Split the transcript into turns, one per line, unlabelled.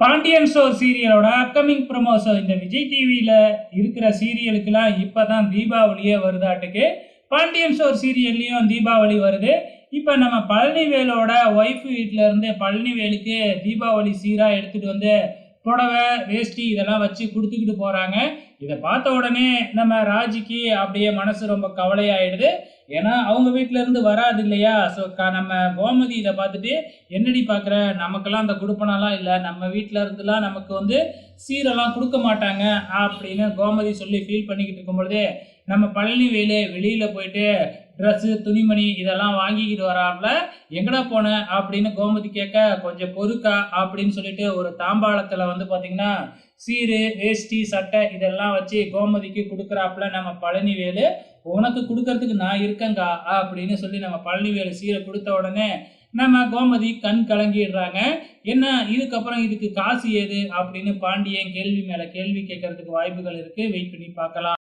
Pandian show சீரியலோட upcoming promotion இந்த விஜய் டிவியில் இருக்கிற சீரியலுக்கெல்லாம் இப்போ தான் தீபாவளியே வருதாட்டுக்கு பாண்டியன் ஸ்டோர் சீரியல்லையும் தீபாவளி வருது. இப்போ நம்ம பழனிவேலோட ஒய்ஃப் வீட்டிலருந்து பழனிவேலுக்கு தீபாவளி சீராக எடுத்துகிட்டு வந்து புடவை வேஷ்டி இதெல்லாம் வச்சு கொடுத்துக்கிட்டு போகிறாங்க இதை பார்த்த உடனே நம்ம ராஜிக்கு அப்படியே மனசு ரொம்ப கவலையாயிடுது. ஏன்னா அவங்க வீட்டிலேருந்து வராது இல்லையா? ஸோ க நம்ம கோமதி இதை பார்த்துட்டு என்னடி பார்க்குற? நமக்கெல்லாம் அந்த கொடுப்பனெல்லாம் இல்லை. நம்ம வீட்டில் இருந்துலாம் நமக்கு வந்து சீரெல்லாம் கொடுக்க மாட்டாங்க. அப்படின்னு கோமதி சொல்லி ஃபீல் பண்ணிக்கிட்டு இருக்கும் பொழுது நம்ம பழனி வெளியில் போயிட்டு ட்ரெஸ்ஸு துணிமணி இதெல்லாம் வாங்கிக்கிட்டு வராப்புல எங்கடா போன? அப்படின்னு கோமதி கேட்க கொஞ்சம் பொறுக்கா அப்படின்னு சொல்லிட்டு ஒரு தாம்பாளத்தில் வந்து பார்த்தீங்கன்னா சீரு வேஷ்டி சட்டை இதெல்லாம் வச்சு கோமதிக்கு கொடுக்குறாப்புல நம்ம பழனிவேலு. உனக்கு கொடுக்கறதுக்கு நான் இருக்கேங்கா அப்படின்னு சொல்லி நம்ம பழனிவேலு சீரை கொடுத்த உடனே நம்ம கோமதி கண் கலங்கிடுறாங்க. என்ன இதுக்கப்புறம் இதுக்கு காசு ஏது? அப்படின்னு பாண்டியன் கேள்வி மேலே கேள்வி கேட்கறதுக்கு வாய்ப்புகள் இருக்குது வெயிட் பண்ணி பார்க்கலாம்.